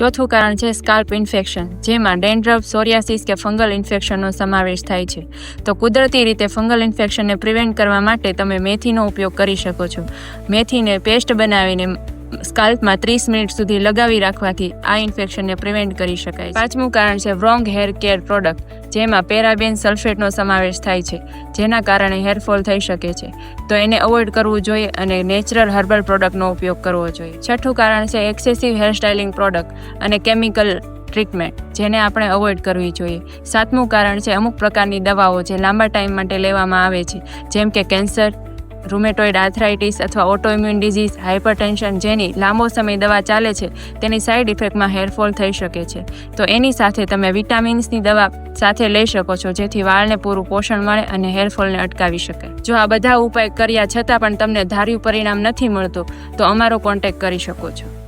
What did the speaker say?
ચોથું કારણ છે સ્કાલ્પ ઇન્ફેક્શન, જેમાં ડેન્ડ્રફ, સોરિયાસિસ કે ફંગલ ઇન્ફેક્શનનો સમાવેશ થાય છે. તો કુદરતી રીતે ફંગલ ઇન્ફેક્શનને પ્રિવેન્ટ કરવા માટે તમે મેથીનો ઉપયોગ કરી શકો છો. મેથીને પેસ્ટ બનાવીને સ્કાલ્પમાં ત્રીસ મિનિટ સુધી લગાવી રાખવાથી આ ઇન્ફેક્શનને પ્રિવેન્ટ કરી શકાય પાંચમું કારણ છે રોંગ હેર કેર પ્રોડક્ટ જેમાં પેરાબેન સલ્ફેટનો સમાવેશ થાય છે, જેના કારણે હેરફોલ થઈ શકે છે. તો એને અવોઇડ કરવું જોઈએ અને નેચરલ હર્બલ પ્રોડક્ટનો ઉપયોગ કરવો જોઈએ. છઠ્ઠું કારણ છે એક્સેસિવ હેર સ્ટાઇલિંગ પ્રોડક્ટ અને કેમિકલ ટ્રીટમેન્ટ જેને આપણે અવોઇડ કરવી જોઈએ. સાતમું કારણ છે અમુક પ્રકારની દવાઓ જે લાંબા ટાઈમ માટે લેવામાં આવે છે, જેમ કે કેન્સર રૂમેટોઇડ આર્થરાઇટિસ અથવા ઓટોઇમ્યુન ડિઝીઝ હાઇપરટેન્શન જેની લાંબો સમય દવા ચાલે છે, તેની સાઇડ ઇફેક્ટમાં હેરફોલ થઈ શકે છે. તો એની સાથે તમે વિટામિન્સની દવા સાથે લઈ શકો છો, જેથી વાળને પૂરું પોષણ મળે અને હેરફોલને અટકાવી શકાય જો આ બધા ઉપાય કર્યા છતાં પણ તમને ધાર્યું પરિણામ નથી મળતું, તો અમારો કોન્ટેક્ટ કરી શકો છો.